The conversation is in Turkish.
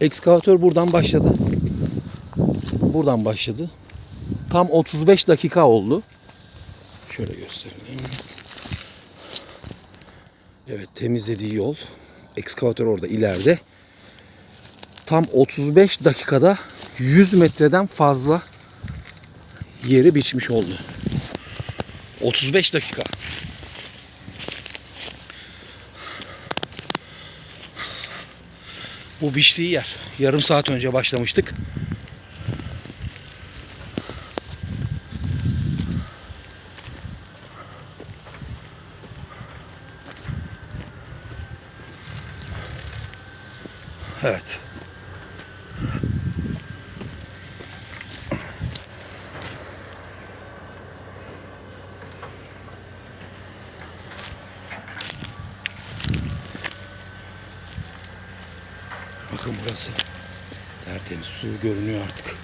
Ekskavatör buradan başladı. Buradan başladı. Tam 35 dakika oldu. Şöyle göstereyim. Evet temizlediği yol. Ekskavatör orada ileride. Tam 35 dakikada 100 metreden fazla yeri biçmiş oldu. 35 dakika. Bu biçtiği yer. Yarım saat önce başlamıştık. Evet. Bakın burası tertemiz su görünüyor artık.